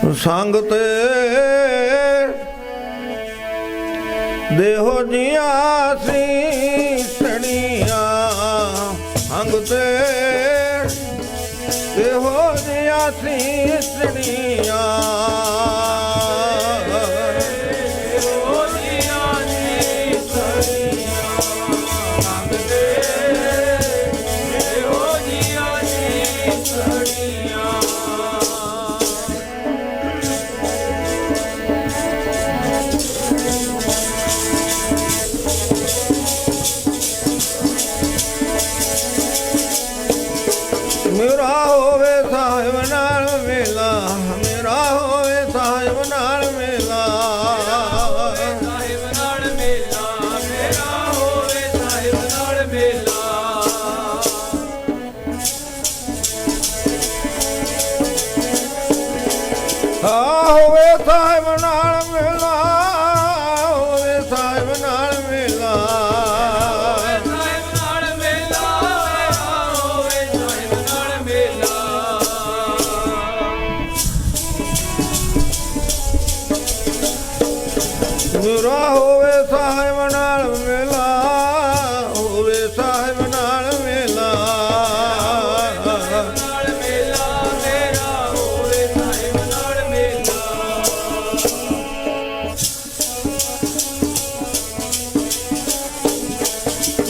ਸੰਗ ਤੇ ਦੇਹੋ ਜੀਆ ਸੀ ਸਣੀਆਂ ਸੰਗ ਤੇ ਦੇਹੋ ਜੀਆ ਸੀ ਸਣੀਆਂ ਮੇਲਾ, ਮੇਰਾ ਹੋਵੇ ਸਾਹਿਬ ਨਾਲ ਮੇਲਾ। ਸਾਹਿਬ ਨਾਲ ਮੇਲਾ ਮੇਰਾ ਹੋਵੇ ਸਾਹਿਬ ਨਾਲ ਮੇਲਾ ਆ ਹੋਵੇ ਸਾਹਿਬ ਨਾਲ ਮੇਰਾ ਹੋਵੇ ਸਾਹਿਬ ਨਾਲ ਮੇਲਾ, ਹੋਵੇ ਸਾਹਿਬ ਨਾਲ ਮੇਲਾ। ਹੋਵੇ ਸਾਹਿਬ ਨਾਲ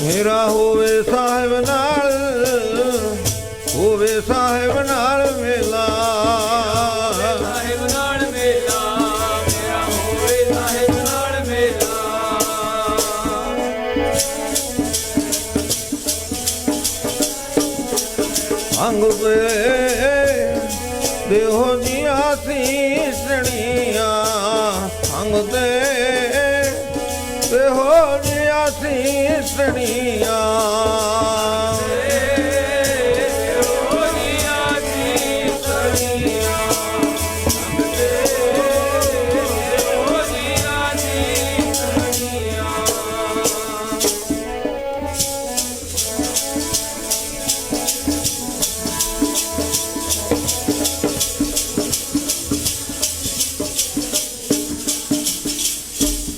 ਮੇਰਾ ਹੋਵੇ ਸਾਹਿਬ ਨਾਲ, ਹੋਵੇ ਸਾਹਿਬ ਨਾਲ ਮੇਲਾ। અંગ પે દેહો જિયા શીષણિયા અંગ તે દેહો જિયા શીષણિયા